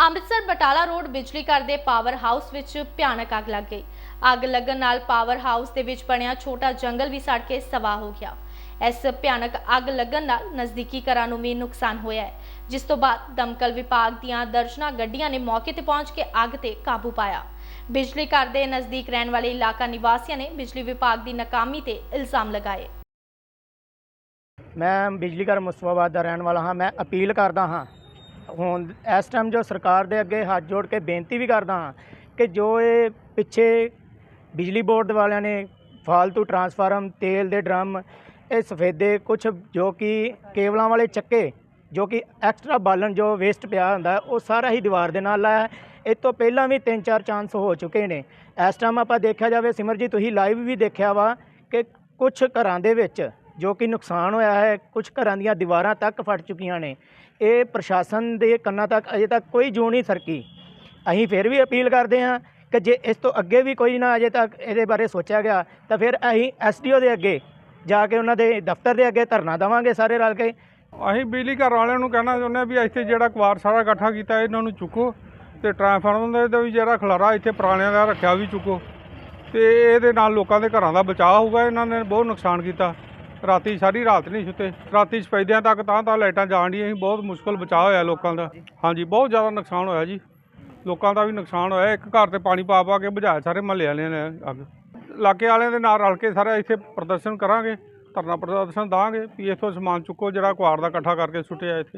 Amritsar Batala road ਬਿਜਲੀ ਘਰ ਦੇ ਪਾਵਰ ਹਾਊਸ ਵਿੱਚ ਭਿਆਨਕ ਅੱਗ ਲੱਗ ਗਈ। ਅੱਗ ਲੱਗਣ ਨਾਲ ਪਾਵਰ ਹਾਊਸ ਦੇ ਵਿੱਚ ਬਣਿਆ ਛੋਟਾ ਜੰਗਲ ਵੀ ਸੜ ਕੇ ਸਵਾਹ ਹੋ ਗਿਆ। ਇਸ ਭਿਆਨਕ ਅੱਗ ਲੱਗਣ ਨਾਲ ਨਜ਼ਦੀਕੀ ਘਰਾਂ ਨੂੰ ਵੀ ਨੁਕਸਾਨ ਹੋਇਆ ਹੈ, ਜਿਸ ਤੋਂ ਬਾਅਦ ਦਮਕਲ ਵਿਭਾਗ ਦੀਆਂ ਦਰਜਨਾਂ ਗੱਡੀਆਂ ਨੇ ਮੌਕੇ ਤੇ ਪਹੁੰਚ ਕੇ ਅੱਗ ਤੇ ਕਾਬੂ ਪਾਇਆ। ਬਿਜਲੀ ਘਰ ਦੇ ਨਜ਼ਦੀਕ ਰਹਿਣ ਵਾਲੇ ਇਲਾਕਾ ਨਿਵਾਸੀਆਂ ਨੇ ਬਿਜਲੀ ਵਿਭਾਗ ਦੀ ਨਾਕਾਮੀ ਤੇ ਇਲਜ਼ਾਮ ਲਗਾਏ। ਮੈਂ ਬਿਜਲੀ ਘਰ ਮੁਸਤਾਬਾਦ ਦਾ ਰਹਿਣ ਵਾਲਾ ਹਾਂ। ਮੈਂ ਅਪੀਲ ਕਰਦਾ ਹਾਂ ਹੋਣ ਇਸ ਟਾਈਮ ਜੋ ਸਰਕਾਰ ਦੇ ਅੱਗੇ ਹੱਥ ਜੋੜ ਕੇ ਬੇਨਤੀ ਵੀ ਕਰਦਾ ਹਾਂ ਕਿ ਜੋ ਇਹ ਪਿੱਛੇ ਬਿਜਲੀ ਬੋਰਡ ਵਾਲਿਆਂ ਨੇ ਫਾਲਤੂ ਟਰਾਂਸਫਾਰਮ ਤੇਲ ਦੇ ਡਰਮ, ਇਹ ਸਫੇਦੇ ਕੁਝ ਜੋ ਕਿ ਕੇਬਲਾਂ ਵਾਲੇ ਚੱਕੇ, ਜੋ ਕਿ ਐਕਸਟਰਾ ਬਾਲਣ ਜੋ ਵੇਸਟ ਪਿਆ ਹੁੰਦਾ ਉਹ ਸਾਰਾ ਹੀ ਦੀਵਾਰ ਦੇ ਨਾਲ ਲਾਇਆ ਹੈ। ਇਹ ਤੋਂ ਪਹਿਲਾਂ ਵੀ ਤਿੰਨ ਚਾਰ ਚਾਂਸ ਹੋ ਚੁੱਕੇ ਨੇ ਇਸ ਟਾਈਮ ਆਪਾਂ ਦੇਖਿਆ ਜਾਵੇ ਸਿਮਰ ਜੀ ਤੁਸੀਂ ਲਾਈਵ ਵੀ ਦੇਖਿਆ ਵਾ ਕਿ ਕੁਝ ਘਰਾਂ ਦੇ ਵਿੱਚ ਜੋ ਕਿ ਨੁਕਸਾਨ ਹੋਇਆ ਹੈ ਕੁਝ ਘਰਾਂ ਦੀਆਂ ਦੀਵਾਰਾਂ ਤੱਕ ਫਟ ਚੁੱਕੀਆਂ ਨੇ। ਇਹ ਪ੍ਰਸ਼ਾਸਨ ਦੇ ਕੰਨਾਂ ਤੱਕ ਅਜੇ ਤੱਕ ਕੋਈ ਜੂ ਨਹੀਂ ਸਰਕੀ। ਅਸੀਂ ਫਿਰ ਵੀ ਅਪੀਲ ਕਰਦੇ ਹਾਂ ਕਿ ਜੇ ਇਸ ਤੋਂ ਅੱਗੇ ਵੀ ਕੋਈ ਨਾ ਅਜੇ ਤੱਕ ਇਹਦੇ ਬਾਰੇ ਸੋਚਿਆ ਗਿਆ, ਤਾਂ ਫਿਰ ਅਸੀਂ ਐਸਡੀਓ ਦੇ ਅੱਗੇ ਜਾ ਕੇ ਉਹਨਾਂ ਦੇ ਦਫ਼ਤਰ ਦੇ ਅੱਗੇ ਧਰਨਾ ਦੇਵਾਂਗੇ ਸਾਰੇ ਰਲ ਕੇ। ਅਸੀਂ ਬਿਜਲੀ ਘਰ ਵਾਲਿਆਂ ਨੂੰ ਕਹਿਣਾ ਚਾਹੁੰਦੇ ਹਾਂ ਵੀ ਇੱਥੇ ਜਿਹੜਾ ਕੁਆਰ ਸਾਰਾ ਇਕੱਠਾ ਕੀਤਾ, ਇਹਨਾਂ ਨੂੰ ਚੁੱਕੋ ਤੇ ਟ੍ਰਾਂਸਫਾਰਮਰ ਦਾ ਵੀ ਜਿਹੜਾ ਖਲਾਰਾ ਇੱਥੇ ਪੁਰਾਣਿਆਂ ਦਾ ਰੱਖਿਆ ਵੀ ਚੁੱਕੋ। ਤੇ ਇਹਦੇ ਨਾਲ ਲੋਕਾਂ ਦੇ ਘਰਾਂ ਦਾ ਬਚਾਅ ਹੋਊਗਾ, ਇਹਨਾਂ ਨੇ ਬਹੁਤ ਨੁਕਸਾਨ ਕੀਤਾ। ਰਾਤੀ ਸਾਰੀ ਰਾਤ ਨਹੀਂ ਸੁੱਤੇ। ਰਾਤੀ ਸਪੈਦਿਆਂ ਤੱਕ ਤਾਂ ਤਾਂ ਲਾਈਟਾਂ ਜਾਣ ਡੀਆਂ ਸੀ। ਬਹੁਤ ਮੁਸ਼ਕਲ ਬਚਾਅ ਹੋਇਆ ਲੋਕਾਂ ਦਾ। ਹਾਂਜੀ, ਬਹੁਤ ਜ਼ਿਆਦਾ ਨੁਕਸਾਨ ਹੋਇਆ ਜੀ। ਲੋਕਾਂ ਦਾ ਵੀ ਨੁਕਸਾਨ ਹੋਇਆ। ਇੱਕ ਘਰ ਤੇ ਪਾਣੀ ਪਾ ਪਾ ਕੇ ਬੁਝਾਇਆ ਸਾਰੇ ਮਹੱਲੇ ਵਾਲਿਆਂ ਨੇ ਅੱਗ। ਇਲਾਕੇ ਵਾਲਿਆਂ ਦੇ ਨਾਲ ਰਲ ਕੇ ਸਾਰਾ ਇੱਥੇ ਪ੍ਰਦਰਸ਼ਨ ਕਰਾਂਗੇ। ਧਰਨਾ ਪ੍ਰਦਰਸ਼ਨ ਦਾਂਗੇ ਵੀ ਇੱਥੋਂ ਸਮਾਨ ਚੁੱਕੋ ਜਿਹੜਾ ਕੁਆਰ ਦਾ ਇਕੱਠਾ ਕਰਕੇ ਸੁੱਟਿਆ ਇੱਥੇ।